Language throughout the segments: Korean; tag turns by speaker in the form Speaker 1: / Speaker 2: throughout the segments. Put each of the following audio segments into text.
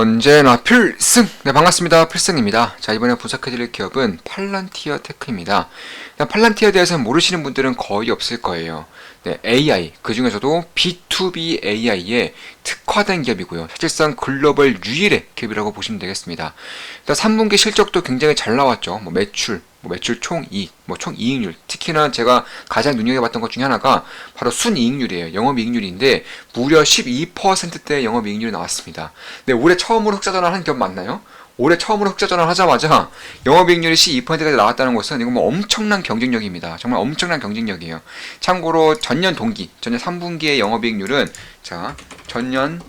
Speaker 1: 언제나 필승! 네, 반갑습니다. 필승입니다. 자, 이번에 분석해드릴 기업은 팔란티어 테크입니다. 팔란티어에 대해서는 모르시는 분들은 거의 없을 거예요. 네, AI, 그 중에서도 B2B AI에 특화된 기업이고요. 사실상 글로벌 유일의 기업이라고 보시면 되겠습니다. 일단 3분기 실적도 굉장히 잘 나왔죠. 뭐 매출, 뭐 매출 총이익, 뭐 총이익률. 특히나 제가 가장 눈여겨봤던 것 중에 하나가 바로 순이익률이에요. 영업이익률인데 무려 12%대의 영업이익률이 나왔습니다. 네, 올해 처음으로 흑자 전환한 기업 맞나요? 올해 처음으로 흑자 전환 하자마자 영업이익률이 12%까지 나왔다는 것은 이건 뭐 엄청난 경쟁력입니다. 정말 엄청난 경쟁력이에요. 참고로 전년 동기, 전년 3분기의 영업이익률은 자 전년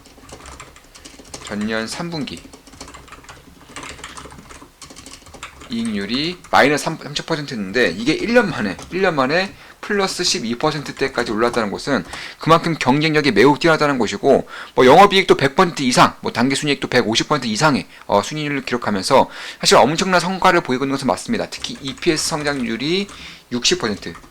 Speaker 1: 전년 3분기 이익률이 마이너스 30%였는데 이게 1년 만에 1년 만에 플러스 12%대까지 올랐다는 것은 그만큼 경쟁력이 매우 뛰어나다는 것이고 뭐 영업이익도 100% 이상, 뭐 단기순이익도 150% 이상의 어, 순이익률을 기록하면서 사실 엄청난 성과를 보이고 있는 것은 맞습니다. 특히 EPS 성장률이 60%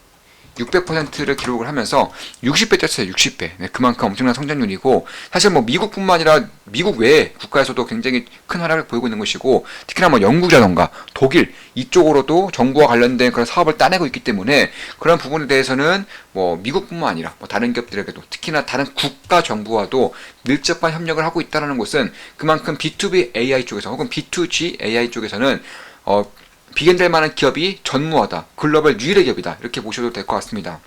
Speaker 1: 600%를 기록을 하면서 60배 뛰었어요. 60배. 네, 그만큼 엄청난 성장률이고 사실 뭐 미국뿐만 아니라 미국 외 국가에서도 굉장히 큰 활약을 보이고 있는 것이고 특히나 뭐 영국이라던가 독일 이쪽으로도 정부와 관련된 그런 사업을 따내고 있기 때문에 그런 부분에 대해서는 뭐 미국뿐만 아니라 뭐 다른 기업들에게도 특히나 다른 국가 정부와도 밀접한 협력을 하고 있다는 것은 그만큼 B2B AI 쪽에서 혹은 B2G AI 쪽에서는 어 비견될 만한 기업이 전무하다. 글로벌 유일의 기업이다. 이렇게 보셔도 될 것 같습니다.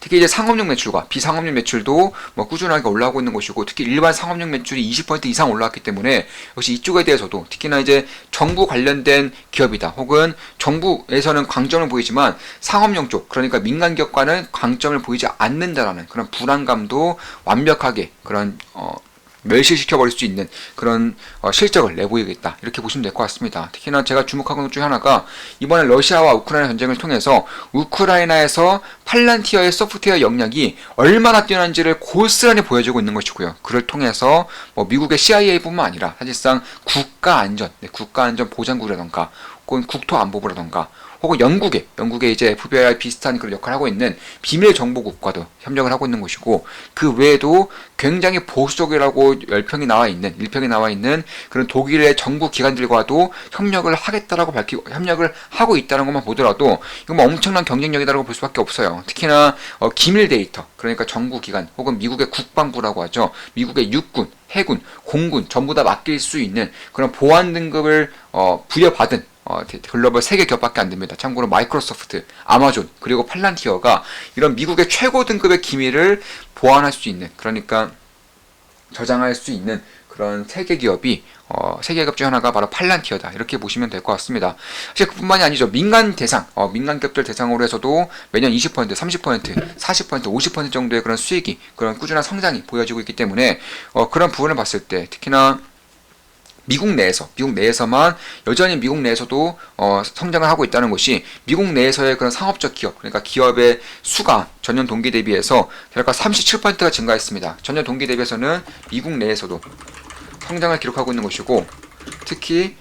Speaker 1: 특히 이제 상업용 매출과 비상업용 매출도 뭐 꾸준하게 올라오고 있는 것이고 특히 일반 상업용 매출이 20% 이상 올라왔기 때문에 역시 이쪽에 대해서도 특히나 이제 정부 관련된 기업이다 혹은 정부에서는 강점을 보이지만 상업용 쪽 그러니까 민간 기업과는 강점을 보이지 않는다라는 그런 불안감도 완벽하게 그런 어 멸실시켜버릴 수 있는 그런 어, 실적을 내보이겠다 이렇게 보시면 될 것 같습니다. 특히나 제가 주목하는 것 중에 하나가 이번에 러시아와 우크라이나 전쟁을 통해서 우크라이나에서 팔란티어의 소프트웨어 역량이 얼마나 뛰어난지를 고스란히 보여주고 있는 것이고요. 그를 통해서 뭐 미국의 CIA뿐만 아니라 사실상 국가 안전, 네, 국가 안전 보장국이라던가 혹은 국토 안보부라던가 혹은 영국에 영국에 이제 FBI 비슷한 그런 역할을 하고 있는 비밀 정보국과도 협력을 하고 있는 것이고 그 외에도 굉장히 보수적이라고 열평이 나와 있는 일평이 나와 있는 그런 독일의 정부 기관들과도 협력을 하겠다라고 밝히고 협력을 하고 있다는 것만 보더라도 이건 뭐 엄청난 경쟁력이다라고 볼 수밖에 없어요. 특히나 어, 기밀 데이터 그러니까 정부 기관 혹은 미국의 국방부라고 하죠. 미국의 육군 해군, 공군 전부 다 맡길 수 있는 그런 보안 등급을 어, 부여받은 어, 글로벌 세개 기업밖에 안 됩니다. 참고로 마이크로소프트, 아마존, 그리고 팔란티어가 이런 미국의 최고 등급의 기밀을 보완할 수 있는, 그러니까 저장할 수 있는 그런 세계 기업이 어, 세계 기업 중 하나가 바로 팔란티어다 이렇게 보시면 될 것 같습니다. 사실 그뿐만이 아니죠. 민간 대상, 어, 민간 기업들 대상으로 해서도 매년 20%, 30%, 40%, 50% 정도의 그런 수익이 그런 꾸준한 성장이 보여지고 있기 때문에 어, 그런 부분을 봤을 때 특히나 미국 내에서 미국 내에서만 여전히 미국 내에서도 어, 성장을 하고 있다는 것이 미국 내에서의 그런 상업적 기업 그러니까 기업의 수가 전년 동기 대비해서 대략 37%가 증가했습니다. 전년 동기 대비해서는 미국 내에서도 성장을 기록하고 있는 것이고 특히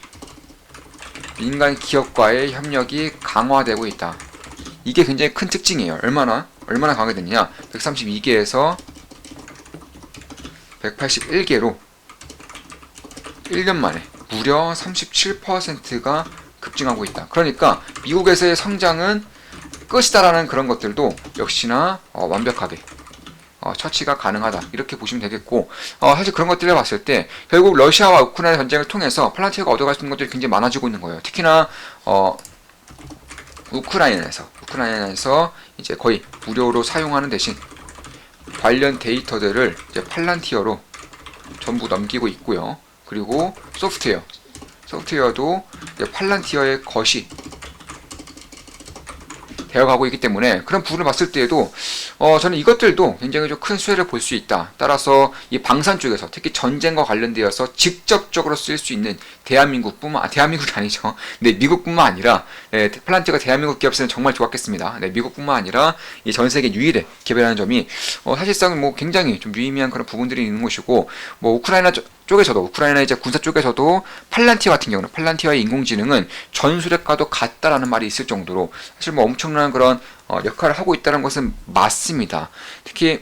Speaker 1: 민간 기업과의 협력이 강화되고 있다. 이게 굉장히 큰 특징이에요. 얼마나 얼마나 강하게 됐냐? 132개에서 181개로 1년 만에 무려 37%가 급증하고 있다. 그러니까 미국에서의 성장은 끝이다라는 그런 것들도 역시나 어, 완벽하게 어, 처치가 가능하다 이렇게 보시면 되겠고 어, 사실 그런 것들을 봤을 때 결국 러시아와 우크라이나 전쟁을 통해서 플란티어가 얻어갈 수 있는 것들이 굉장히 많아지고 있는 거예요. 특히나 어, 우크라이나에서 우크라이나에서 이제 거의 무료로 사용하는 대신 관련 데이터들을 이제 팔란티어로 전부 넘기고 있고요. 그리고 소프트웨어 소프트웨어도 팔란티어의 것이 되어가고 있기 때문에 그런 부분을 봤을 때에도 어, 저는 이것들도 굉장히 좀 큰 수혜를 볼 수 있다. 따라서 이 방산 쪽에서 특히 전쟁과 관련되어서 직접적으로 쓸 수 있는 대한민국뿐만 아, 대한민국이 아니죠. 네, 미국뿐만 아니라 네, 플란트가 대한민국 기업에서는 정말 좋았겠습니다. 네, 미국뿐만 아니라 이 전 세계 유일의 기업이라는 점이 어, 사실상 뭐 굉장히 좀 유의미한 그런 부분들이 있는 것이고 뭐 우크라이나 쪽에서도 우크라이나 이제 군사 쪽에서도 팔란티아 같은 경우는 팔란티아의 인공지능은 전술핵과도 같다라는 말이 있을 정도로 사실 뭐 엄청난 그런 어, 역할을 하고 있다는 것은 맞습니다. 특히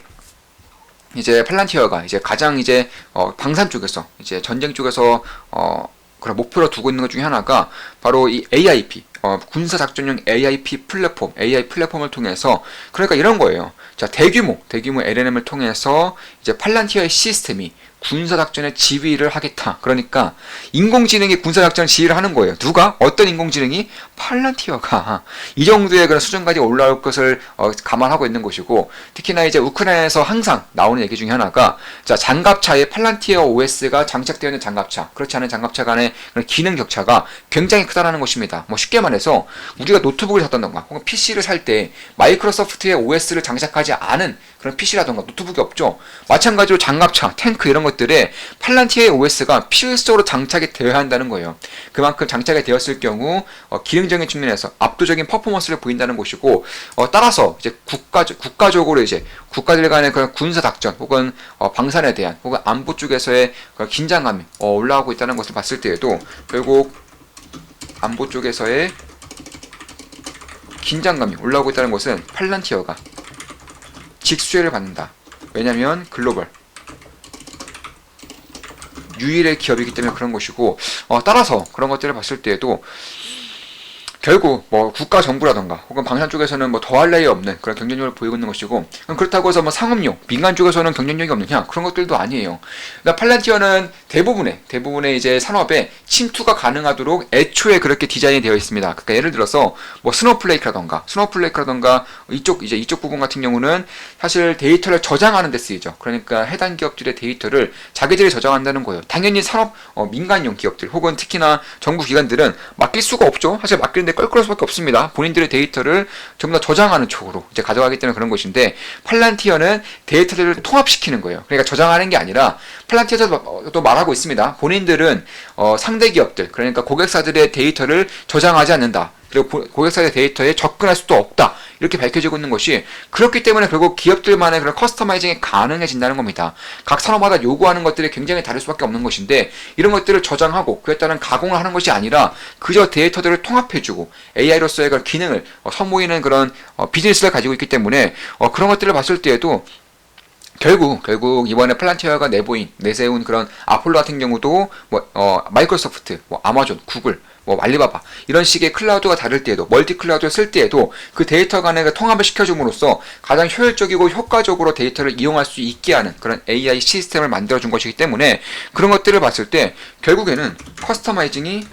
Speaker 1: 이제 팔란티어가 이제 가장 이제 어, 방산 쪽에서 이제 전쟁 쪽에서 어, 그런 목표로 두고 있는 것 중에 하나가 바로 이 AIP 어, 군사 작전용 AIP 플랫폼, AI 플랫폼을 통해서 그러니까 이런 거예요. 자 대규모 대규모 LNM을 통해서 이제 팔란티어의 시스템이 군사작전의 지휘를 하겠다. 그러니까 인공지능이 군사작전을 지휘를 하는 거예요. 누가? 어떤 인공지능이? 팔란티어가 이 정도의 그런 수준까지 올라올 것을 어, 감안하고 있는 것이고 특히나 이제 우크라이나에서 항상 나오는 얘기 중에 하나가 자 장갑차에 팔란티어 OS가 장착되어 있는 장갑차 그렇지 않은 장갑차 간의 그런 기능 격차가 굉장히 크다라는 것입니다. 뭐 쉽게 말해서 우리가 노트북을 샀던가 혹은 PC를 살 때 마이크로소프트의 OS를 장착하지 않은 그런 PC라던가 노트북이 없죠. 마찬가지로 장갑차, 탱크 이런 것들에 팔란티의 OS가 필수적으로 장착이 되어야 한다는 거예요. 그만큼 장착이 되었을 경우 어, 기능적인 측면에서 압도적인 퍼포먼스를 보인다는 것이고 어, 따라서 이제 국가 국가적으로 이제 국가들 간의 그런 군사 작전 혹은 어, 방산에 대한 혹은 안보 쪽에서의 긴장감이 어, 올라오고 있다는 것을 봤을 때에도 결국 안보 쪽에서의 긴장감이 올라오고 있다는 것은 팔란티어가 직수혜를 받는다. 왜냐하면 글로벌 유일의 기업이기 때문에 그런 것이고 어, 따라서 그런 것들을 봤을 때에도 결국 뭐 국가 정부라던가 혹은 방산 쪽에서는 뭐 더할 나위 없는 그런 경쟁력을 보이고 있는 것이고 그렇다고 해서 뭐 상업용 민간 쪽에서는 경쟁력이 없느냐 그런 것들도 아니에요. 그러니까 팔란티어는 대부분의 대부분의 이제 산업에 침투가 가능하도록 애초에 그렇게 디자인이 되어 있습니다. 그러니까 예를 들어서 뭐 스노플레이크라던가 스노플레이크라던가 이쪽 이제 이쪽 부분 같은 경우는 사실 데이터를 저장하는 데 쓰이죠. 그러니까 해당 기업들의 데이터를 자기들이 저장한다는 거예요. 당연히 산업 어, 민간용 기업들 혹은 특히나 정부 기관들은 맡길 수가 없죠. 사실 맡기는 데 껄끄러울 수밖에 없습니다. 본인들의 데이터를 전부 다 저장하는 쪽으로 이제 가져가기 때문에 그런 것인데 팔란티어는 데이터들을 통합시키는 거예요. 그러니까 저장하는 게 아니라 팔란티어도 말하고 있습니다. 본인들은 어, 상대 기업들 그러니까 고객사들의 데이터를 저장하지 않는다. 그리고 고객사의 데이터에 접근할 수도 없다. 이렇게 밝혀지고 있는 것이 그렇기 때문에 결국 기업들만의 그런 커스터마이징이 가능해진다는 겁니다. 각 산업마다 요구하는 것들이 굉장히 다를 수밖에 없는 것인데 이런 것들을 저장하고 그에 따른 가공을 하는 것이 아니라 그저 데이터들을 통합해주고 AI로서의 그런 기능을 어, 선보이는 그런 어, 비즈니스를 가지고 있기 때문에 어, 그런 것들을 봤을 때에도 결국 결국 이번에 플란티어가 내보인 내세운 그런 아폴로 같은 경우도 뭐 어, 마이크로소프트, 뭐 아마존, 구글 뭐 알리바바 이런 식의 클라우드가 다를 때에도 멀티 클라우드를 쓸 때에도 그 데이터 간의 그 통합을 시켜줌으로써 가장 효율적이고 효과적으로 데이터를 이용할 수 있게 하는 그런 AI 시스템을 만들어준 것이기 때문에 그런 것들을 봤을 때 결국에는 커스터마이징이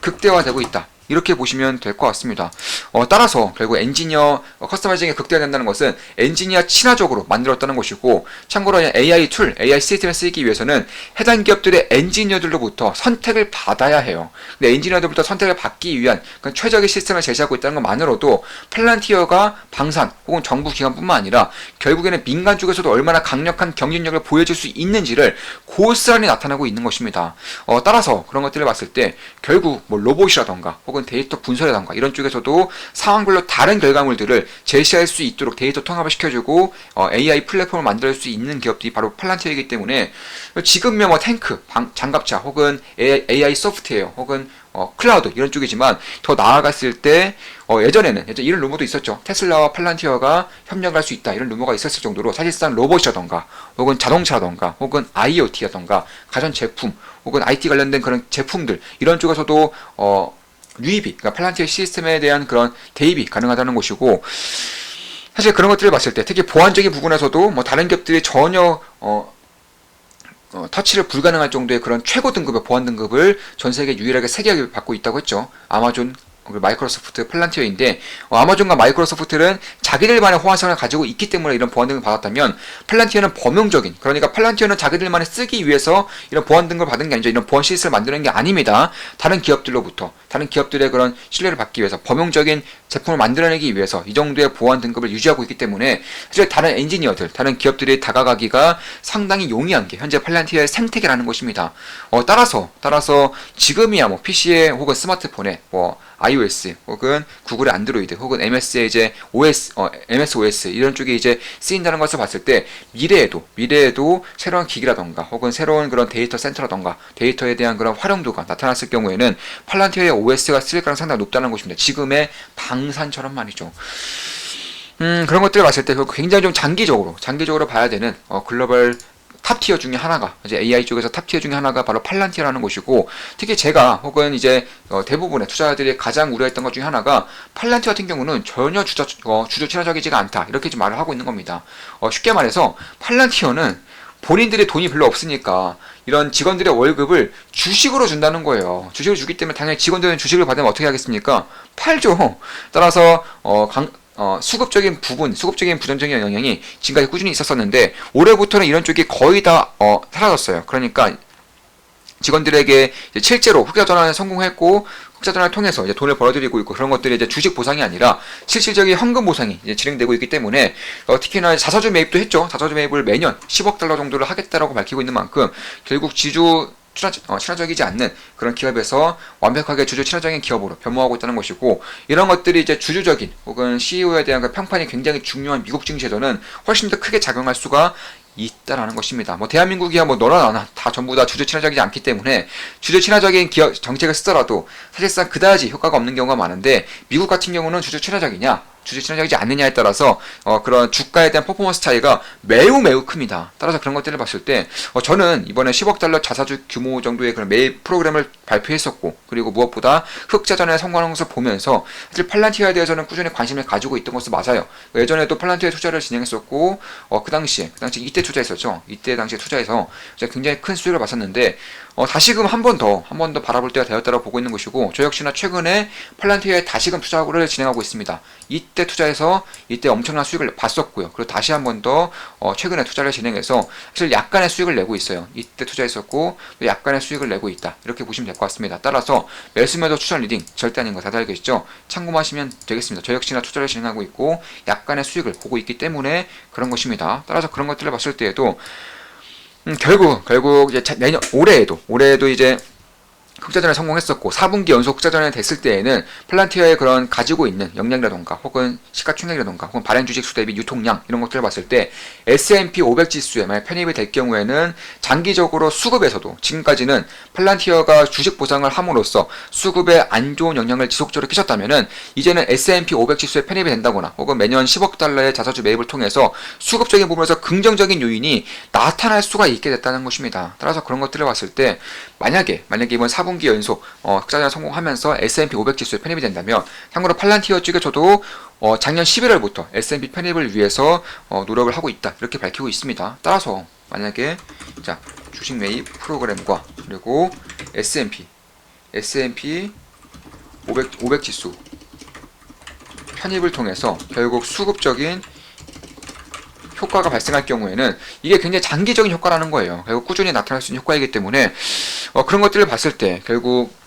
Speaker 1: 극대화되고 있다. 이렇게 보시면 될 것 같습니다. 어, 따라서 결국 엔지니어 어, 커스터마이징이 극대화된다는 것은 엔지니어 친화적으로 만들었다는 것이고 참고로 AI 툴, AI 시스템을 쓰기 위해서는 해당 기업들의 엔지니어들로부터 선택을 받아야 해요. 근데 엔지니어들부터 선택을 받기 위한 최적의 시스템을 제시하고 있다는 것만으로도 플란티어가 방산 혹은 정부 기관뿐만 아니라 결국에는 민간 쪽에서도 얼마나 강력한 경쟁력을 보여줄 수 있는지를 고스란히 나타나고 있는 것입니다. 어, 따라서 그런 것들을 봤을 때 결국 뭐 로봇이라던가 혹은 데이터 분석이라던가 이런 쪽에서도 상황별로 다른 결과물들을 제시할 수 있도록 데이터 통합을 시켜주고 어, AI 플랫폼을 만들 수 있는 기업들이 바로 팔란티어이기 때문에 지금의 뭐 탱크, 방, 장갑차 혹은 AI 소프트웨어 혹은 어, 클라우드 이런 쪽이지만 더 나아갔을 때 어, 예전에는 예전 이런 루머도 있었죠. 테슬라와 팔란티어가 협력할 수 있다 이런 루머가 있었을 정도로 사실상 로봇이라던가 혹은 자동차라던가 혹은 IoT라던가 가전 제품 혹은 IT 관련된 그런 제품들 이런 쪽에서도 어, 유입이 그러니까 팔란티어 시스템에 대한 그런 대입이 가능하다는 것이고 사실 그런 것들을 봤을 때 특히 보안적인 부분에서도 뭐 다른 기업들이 전혀 어, 어, 터치를 불가능할 정도의 그런 최고 등급의 보안 등급을 전 세계 유일하게 세 개가 받고 있다고 했죠. 아마존, 마이크로소프트, 플란티어인데 어, 아마존과 마이크로소프트는 자기들만의 호환성을 가지고 있기 때문에 이런 보안 등급을 받았다면 플란티어는 범용적인 그러니까 플란티어는 자기들만의 쓰기 위해서 이런 보안 등급을 받은 게 아니죠. 이런 보안 시스템을 만드는 게 아닙니다. 다른 기업들로부터 다른 기업들의 그런 신뢰를 받기 위해서 범용적인 제품을 만들어내기 위해서 이 정도의 보안 등급을 유지하고 있기 때문에 사실 다른 엔지니어들, 다른 기업들이 다가가기가 상당히 용이한 게 현재 팔란티어의 생태계라는 것입니다. 어, 따라서 따라서 지금이야 뭐 PC에 혹은 스마트폰에 뭐 iOS 혹은 구글의 안드로이드 혹은 MS의 이제 OS, 어, MS OS 이런 쪽에 이제 쓰인다는 것을 봤을 때 미래에도 미래에도 새로운 기기라던가 혹은 새로운 그런 데이터 센터라던가 데이터에 대한 그런 활용도가 나타났을 경우에는 팔란티어의 OS가 쓸 가능 상당히 높다는 것입니다. 지금의 방산처럼 말이죠. 음, 그런 것들을 봤을 때 굉장히 좀 장기적으로, 장기적으로 봐야 되는 어, 글로벌 탑티어 중에 하나가 이제 AI 쪽에서 탑티어 중에 하나가 바로 팔란티어라는 곳이고 특히 제가 혹은 이제 어, 대부분의 투자자들이 가장 우려했던 것 중에 하나가 팔란티어 같은 경우는 전혀 주저 어, 주주 친화적이지가 않다 이렇게 좀 말을 하고 있는 겁니다. 어, 쉽게 말해서 팔란티어는 본인들의 돈이 별로 없으니까 이런 직원들의 월급을 주식으로 준다는 거예요. 주식을 주기 때문에 당연히 직원들은 주식을 받으면 어떻게 하겠습니까? 팔죠. 따라서 어, 강, 어, 수급적인 부분, 수급적인 부정적인 영향이 지금까지 꾸준히 있었었는데 올해부터는 이런 쪽이 거의 다 어, 사라졌어요. 그러니까 직원들에게 실제로 흑자 전환에 성공했고 전환을 통해서 이제 돈을 벌어들이고 있고 그런 것들이 이제 주식 보상이 아니라 실질적인 현금 보상이 이제 진행되고 있기 때문에 어, 특히나 자사주 매입도 했죠. 자사주 매입을 매년 10억 달러 정도를 하겠다라고 밝히고 있는 만큼 결국 지주 친화, 어, 친화적이지 않는 그런 기업에서 완벽하게 주주 친화적인 기업으로 변모하고 있다는 것이고 이런 것들이 이제 주주적인 혹은 CEO에 대한 그 평판이 굉장히 중요한 미국 증시에서는 훨씬 더 크게 작용할 수가 있다라는 것입니다. 뭐 대한민국이야 뭐 너나 나나 다 전부 다 주주 친화적이지 않기 때문에 주주 친화적인 기업 정책을 쓰더라도 사실상 그다지 효과가 없는 경우가 많은데 미국 같은 경우는 주주 친화적이냐 주주 친화적이지 않느냐에 따라서 어, 그런 주가에 대한 퍼포먼스 차이가 매우 매우 큽니다. 따라서 그런 것들을 봤을 때 어, 저는 이번에 10억 달러 자사주 규모 정도의 그런 매입 프로그램을 발표했었고 그리고 무엇보다 흑자전에 성공하는 것을 보면서 사실 팔란티아에 대해서는 꾸준히 관심을 가지고 있던 것은 맞아요. 예전에도 팔란티아에 투자를 진행했었고 어, 그 당시에 그 당시 이때 투자했었죠. 이때 당시에 투자해서 굉장히 큰 수익을 봤었는데 어, 다시금 한 번 더, 한 번 더 바라볼 때가 되었다고 보고 있는 것이고, 저 역시나 최근에 팔란티아에 다시금 투자를 진행하고 있습니다. 이때 투자해서 이때 엄청난 수익을 봤었고요. 그리고 다시 한 번 더, 어, 최근에 투자를 진행해서 사실 약간의 수익을 내고 있어요. 이때 투자했었고, 또 약간의 수익을 내고 있다. 이렇게 보시면 될 것 같습니다. 따라서 매수매도 추천 리딩 절대 아닌 거 다들 알겠죠? 참고하시면 되겠습니다. 저 역시나 투자를 진행하고 있고, 약간의 수익을 보고 있기 때문에 그런 것입니다. 따라서 그런 것들을 봤을 때에도, 음, 결국 결국 이제 자- 내년 올해에도 올해에도 이제 흑자전에 성공했었고 4분기 연속 흑자전에 됐을 때에는 플란티어의 그런 가지고 있는 역량이라던가 혹은 시가총액이라던가 혹은 발행 주식 수 대비 유통량 이런 것들을 봤을 때 S&P 500 지수에 만약 편입이 될 경우에는 장기적으로 수급에서도 지금까지는 플란티어가 주식 보상을 함으로써 수급에 안 좋은 영향을 지속적으로 끼쳤다면은 이제는 S&P 500 지수에 편입이 된다거나 혹은 매년 10억 달러의 자사주 매입을 통해서 수급적인 부분에서 긍정적인 요인이 나타날 수가 있게 됐다는 것입니다. 따라서 그런 것들을 봤을 때 만약에 만약에 이번 4분기 연속 어, 흑자전 성공하면서 S&P 500 지수에 편입이 된다면 참고로 팔란티어 쪽에 저도 어, 작년 11월부터 S&P 편입을 위해서 어, 노력을 하고 있다 이렇게 밝히고 있습니다. 따라서 만약에 자 주식 매입 프로그램과 그리고 S&P S&P 500, 500 지수 편입을 통해서 결국 수급적인 효과가 발생할 경우에는 이게 굉장히 장기적인 효과라는 거예요. 결국 꾸준히 나타날 수 있는 효과이기 때문에 어, 그런 것들을 봤을 때 결국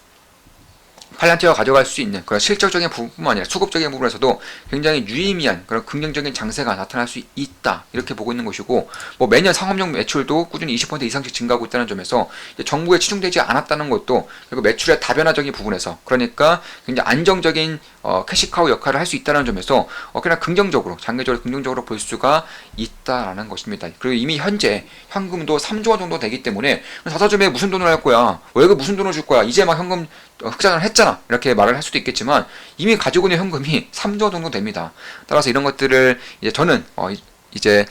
Speaker 1: 팔란티어가 가져갈 수 있는 그런 실적적인 부분뿐만 아니라 수급적인 부분에서도 굉장히 유의미한 그런 긍정적인 장세가 나타날 수 있다 이렇게 보고 있는 것이고 뭐 매년 상업용 매출도 꾸준히 20% 이상씩 증가하고 있다는 점에서 정부에 치중되지 않았다는 것도 그리고 매출의 다변화적인 부분에서 그러니까 굉장히 안정적인 어, 캐시카우 역할을 할 수 있다는 점에서 어, 그냥 긍정적으로 장기적으로 긍정적으로 볼 수가 있다라는 것입니다. 그리고 이미 현재 현금도 3조 원 정도 되기 때문에 자사주에 무슨 돈을 할 거야 월급 무슨 돈을 줄 거야 이제 막 현금 어, 흑자를 했잖아 이렇게 말을 할 수도 있겠지만 이미 가지고 있는 현금이 3조 정도 됩니다. 따라서 이런 것들을 이제 저는 어, 이- 이제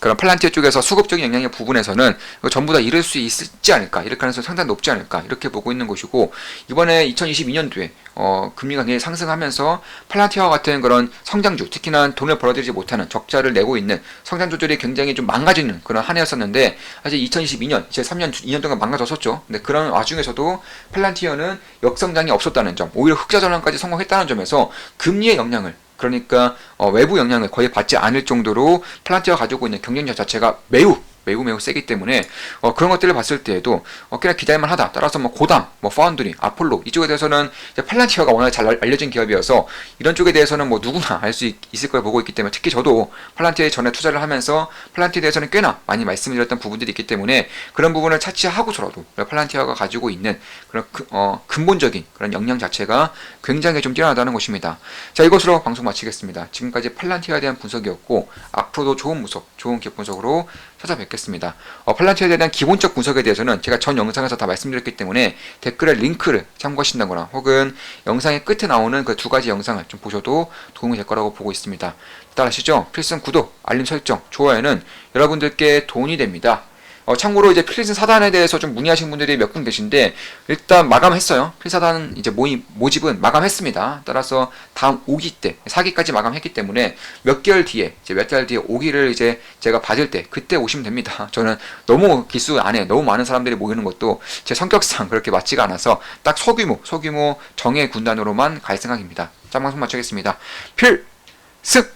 Speaker 1: 그런 팔란티어 쪽에서 수급적인 영향의 부분에서는 전부 다 잃을 수 있지 않을까 이럴 가능성이 상당히 높지 않을까 이렇게 보고 있는 것이고 이번에 2022년도에 어, 금리가 굉장히 상승하면서 팔란티어와 같은 그런 성장주 특히나 돈을 벌어들이지 못하는 적자를 내고 있는 성장 조절이 굉장히 좀 망가지는 그런 한 해였었는데 사실 2022년 제 3년 2년 동안 망가졌었죠. 근데 그런 와중에서도 팔란티어는 역성장이 없었다는 점 오히려 흑자 전환까지 성공했다는 점에서 금리의 영향을 그러니까 어, 외부 영향을 거의 받지 않을 정도로 플란티가 가지고 있는 경쟁력 자체가 매우 매우 매우 세기 때문에 어, 그런 것들을 봤을 때에도 어, 그냥 기대할만 하다. 따라서 뭐 고담, 뭐 파운드리, 아폴로 이쪽에 대해서는 팔란티어가 워낙 잘 알- 알려진 기업이어서 이런 쪽에 대해서는 뭐 누구나 알 수 있을 걸 보고 있기 때문에 특히 저도 팔란티어에 전에 투자를 하면서 팔란티에 대해서는 꽤나 많이 말씀드렸던 부분들이 있기 때문에 그런 부분을 차치하고서라도 팔란티어가 가지고 있는 그런 그, 어, 근본적인 그런 역량 자체가 굉장히 좀 뛰어나다는 것입니다. 자 이것으로 방송 마치겠습니다. 지금까지 팔란티어에 대한 분석이었고 앞으로도 좋은 분석, 좋은 기업 분석으로 찾아뵙겠습니다. 어, 팔란티어에 대한 기본적 분석에 대해서는 제가 전 영상에서 다 말씀드렸기 때문에 댓글에 링크를 참고하신다거나 혹은 영상의 끝에 나오는 그 두 가지 영상을 좀 보셔도 도움이 될 거라고 보고 있습니다. 따라하시죠? 필승 구독, 알림 설정, 좋아요는 여러분들께 돈이 됩니다. 어, 참고로 이제 필리슨 사단에 대해서 좀 문의하신 분들이 몇 분 계신데 일단 마감했어요. 필사단 이제 모임 모집은 마감했습니다. 따라서 다음 5기 때 4기까지 마감했기 때문에 몇 개월 뒤에 이제 몇 달 뒤에 5기를 이제 제가 받을 때 그때 오시면 됩니다. 저는 너무 기수 안에 너무 많은 사람들이 모이는 것도 제 성격상 그렇게 맞지가 않아서 딱 소규모 소규모 정예 군단으로만 갈 생각입니다. 자 방송 마치겠습니다. 필승